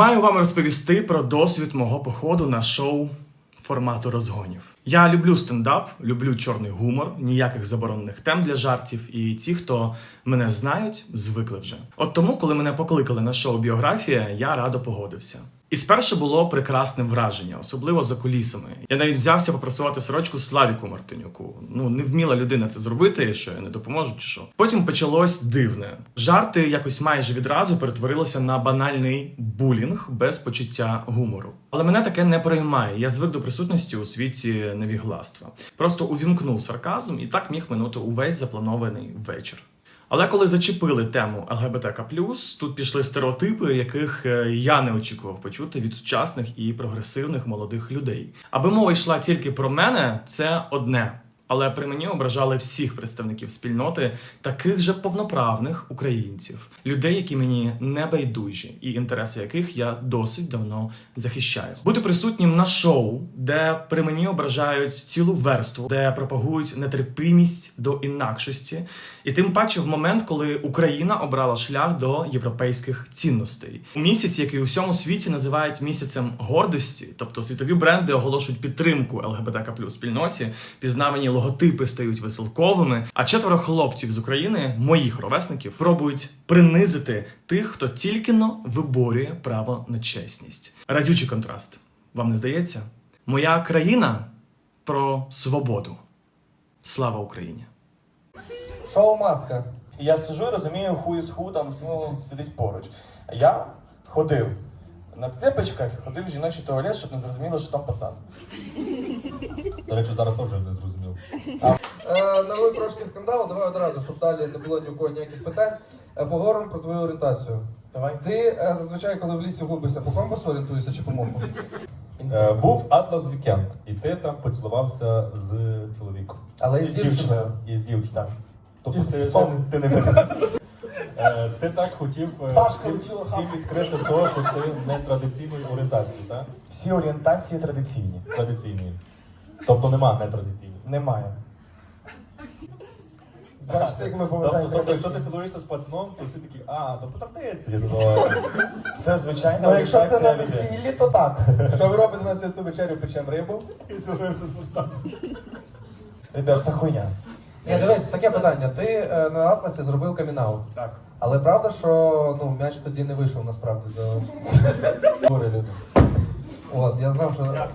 Маю вам розповісти про досвід мого походу на шоу формату розгонів. Я люблю стендап, люблю чорний гумор, ніяких заборонених тем для жартів, і ті, хто мене знають, звикли вже. От тому, коли мене покликали на шоу біографія, я радо погодився. І спершу було прекрасне враження, особливо за кулісами. Я навіть взявся попрацювати сорочку Славіку Мартинюку. Ну не вміла людина це зробити, що я не допоможу, чи що. Потім почалось дивне. Жарти якось майже відразу перетворилися на банальний булінг без почуття гумору. Але мене таке не переймає. Я звик до присутності у світі невігластва. Просто увімкнув сарказм і так міг минути увесь запланований вечір. Але коли зачепили тему ЛГБТК+, тут пішли стереотипи, яких е, я не очікував почути від сучасних і прогресивних молодих людей. Аби мова йшла тільки про мене, це одне. Але при мені ображали всіх представників спільноти, таких же повноправних українців, людей, які мені не байдужі, і інтереси яких я досить давно захищаю. Бути присутнім на шоу, де при мені ображають цілу верству, де пропагують нетерпимість до інакшості, і тим паче в момент, коли Україна обрала шлях до європейських цінностей, у місяці, який у всьому світі називають місяцем гордості, тобто світові бренди оголошують підтримку ЛГБТК спільноті, пізнавані логотипи стають веселковими. А четверо хлопців з України, моїх ровесників, пробують принизити тих, хто тільки но виборює право на чесність. Разючий контраст. Вам не здається? Моя країна про свободу. Слава Україні! Шоу маска. Я сижу і розумію, ху із ху там сидить, сидить поруч. А я ходив на цепочках, ходив в жіночий туалет, щоб не зрозуміло, що там пацан. До речі, зараз теж не зрозумів. Е, навели трошки скандалу, давай одразу, щоб далі не було ні у кого ніяких питань. Е, поговоримо про твою орієнтацію. Давай. Ти е, зазвичай, коли в лісі губишся, по компасу орієнтуєшся чи по мопу? Е, був Атлас Вікенд, і ти там поцілувався з чоловіком. Але І з дівчиною. І з дівчиною. Тобто І з ти, псом. ти, ти не Е, Ти так хотів е, Пташка всім, летіла всім відкрити того, що ти не традиційної орієнтації, так? Всі орієнтації традиційні. Традиційні. Тобто нема нетрадиційної. Немає. Бачите, як ми Тобто, поважаємо. тобто, якщо ти цілуєшся з пацаном, то всі такі, а, то потраплється. Я думаю, Це звичайна Ну, якщо це на весіллі, то так. Що ви робите на святу вечерю, печем рибу? і цілуємося з пацаном. Ребят, це хуйня. Ні, дивись, таке питання. Ти е, на Атласі зробив камінаут. Так. Але правда, що ну, м'яч тоді не вийшов насправді за Горе люди. От, я знав, що.